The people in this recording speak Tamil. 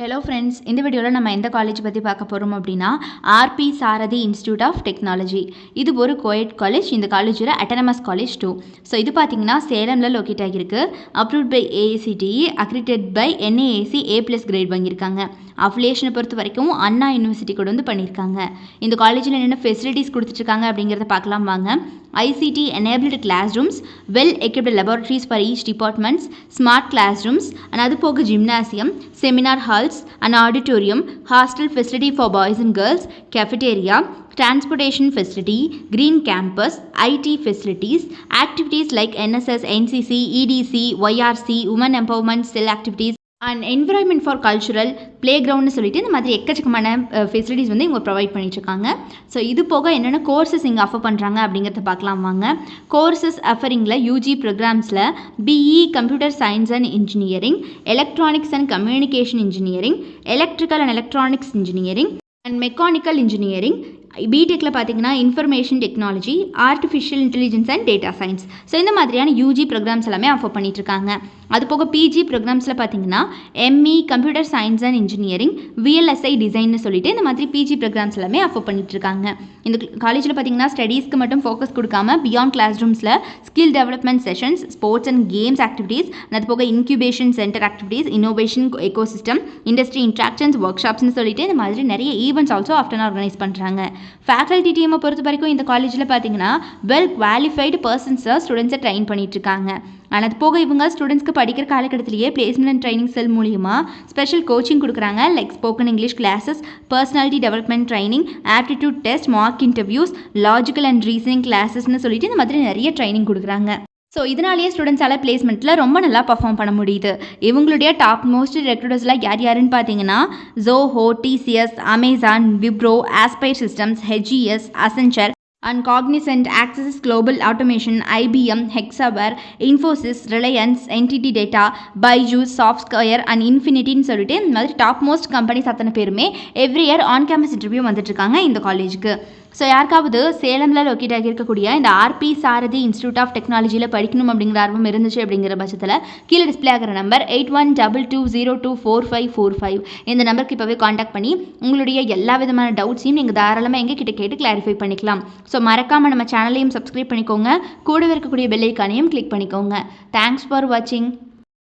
ஹலோ ஃப்ரெண்ட்ஸ் இந்த வீடியோவில் நம்ம எந்த காலேஜ் பற்றி பார்க்க போகிறோம் அப்படின்னா RP Sarathy institute of technology இது ஒரு கோயட் காலேஜ் இந்த காலேஜில் அட்டனமஸ் காலேஜ் டூ ஸோ இது பார்த்தீங்கன்னா சேலமில் லொக்கேட் ஆகியிருக்கு. Approved by AICTE accredited by NAAC A plus grade வாங்கியிருக்காங்க. அஃபிலேஷனை பொறுத்த வரைக்கும் அண்ணா யூனிவர்சிட்டி கூட வந்து பண்ணியிருக்காங்க இந்த காலேஜில் என்னென்ன ஃபெசிலிட்டிஸ் கொடுத்துட்ருக்காங்க அப்படிங்கிறத பார்க்கலாம் வாங்க ICT enabled class rooms well equipped laboratories for each departments smart class rooms and அது போக gymnasium seminar halls and auditorium hostel facility for boys and girls cafeteria transportation facility green campus IT facilities activities like NSS, NCC, EDC, YRC, women empowerment, cell activities, and environment for cultural play கிரவுண்ட்னு சொல்லிட்டு இந்த மாதிரி எக்கச்சக்கமான ஃபெசிலிட்டிஸ் வந்து இவங்க ப்ரொவைட் பண்ணிட்டுருக்காங்க. ஸோ இது போக என்னென்ன கோர்சஸ் இங்கே அஃபர் பண்ணுறாங்க அப்படிங்கிறத பார்க்கலாம் வாங்க. கோர்சஸ் அஃபரிங்கில் UG ப்ரோக்ராம்ஸில் BE computer science and engineering electronics and communication engineering electrical and electronics engineering and mechanical engineering பிடெக்கில் பார்த்தீங்கன்னா information technology artificial intelligence and data science so இந்த மாதிரியான யூஜி ப்ரோக்ராம்ஸ் எல்லாமே ஆஃபர் பண்ணிகிட்ருக்காங்க அது போக பிஜி ப்ரோக்ராம்ஸில் பார்த்தீங்கன்னா ME computer science and engineering VLSI டிசைன்னு சொல்லிட்டு இந்த மாதிரி பிஜி ப்ரோக்ராம்ஸ் எல்லாமே ஆஃபர் பண்ணிகிட்ருக்காங்க இந்த காலேஜில் பார்த்தீங்கன்னா ஸ்டடீஸ்க்கு மட்டும் ஃபோக்கஸ் கொடுக்காம beyond class ரூம்ஸில் skill development sessions sports and games activities அது போக incubation centre activities innovation ecosystem industry interactions work ஷாப்ஸ்னு சொல்லிட்டு இந்த மாதிரி நிறைய ஈவெண்ட்ஸ் ஆல்சோ ஆஃப்டர் ஆர்கனைஸ் பண்ணுறாங்க ஃபேக்கல்ட்டி டீமை பொறுத்த வரைக்கும் இந்த காலேஜில் பார்த்தீங்கன்னா வெல் குவாலிஃபைடு பர்சன்ஸை ஸ்டூடெண்ட்ஸை ட்ரெயின் பண்ணிகிட்ருக்காங்க ஆனால் அது போக இவங்க ஸ்டூடெண்ட்ஸ்க்கு படிக்கிற காலகட்டத்திலேயே பிளேஸ்மெண்ட் அண்ட் ட்ரைனிங் செல் மூலியமாக ஸ்பெஷல் கோச்சிங் கொடுக்குறாங்க. Like spoken English classes personality development training aptitude test mark interviews logical and reasoning கிளாஸஸ்னு சொல்லிட்டு இந்த மாதிரி நிறைய ட்ரைனிங் கொடுக்குறாங்க. ஸோ இதனாலேயே ஸ்டூடெண்ட்ஸால் பிளேஸ்மெண்ட்டில் ரொம்ப நல்லா பர்ஃபார்ம் பண்ண முடியுது. இவங்களுடைய டாப் மோஸ்ட் ரெக்ரூட்டர்ஸ்லாம் யார் யாருன்னு பார்த்தீங்கன்னா Zoho TCS Amazon Wipro Aspire Systems HES Accenture and Cognizant Access Global Automation IBM Hexaware Infosys Reliance NTT Data Byju's software and இன்ஃபினிட்டின்னு சொல்லிட்டு இந்த மாதிரி டாப் மோஸ்ட் கம்பெனிஸ் அத்தனை பேருமே every year on campus interview வந்துட்டுருக்காங்க இந்த காலேஜுக்கு ஸோ யாருக்காவது சேலமில் லொக்கேட் ஆகியிருக்கக்கூடிய இந்த ஆர்பி சாரதி இன்ஸ்டியூட் ஆஃப் டெக்னாலஜியில் படிக்கணும் அப்படிங்கிற ஆர்வம் இருந்துச்சு அப்படிங்கிற பட்சத்தில் கீழே டிஸ்பிளே ஆகிற number eight one double two zero two four five four five இந்த நம்பருக்கு இப்போவே காண்டாக்ட் பண்ணி உங்களுடைய எல்லா விதமான டவுட்ஸையும் நீங்கள் தாராளமாக எங்கள் கிட்ட கேட்டு கிளாரிஃபை பண்ணிக்கலாம். ஸோ மறக்காமல் நம்ம சேனலையும் சப்ஸ்கிரைப் பண்ணிக்கோங்க. கூடவே இருக்கக்கூடிய பெல்லைக்கானையும் கிளிக் பண்ணிக்கோங்க. தேங்க்ஸ் ஃபார் வாட்சிங்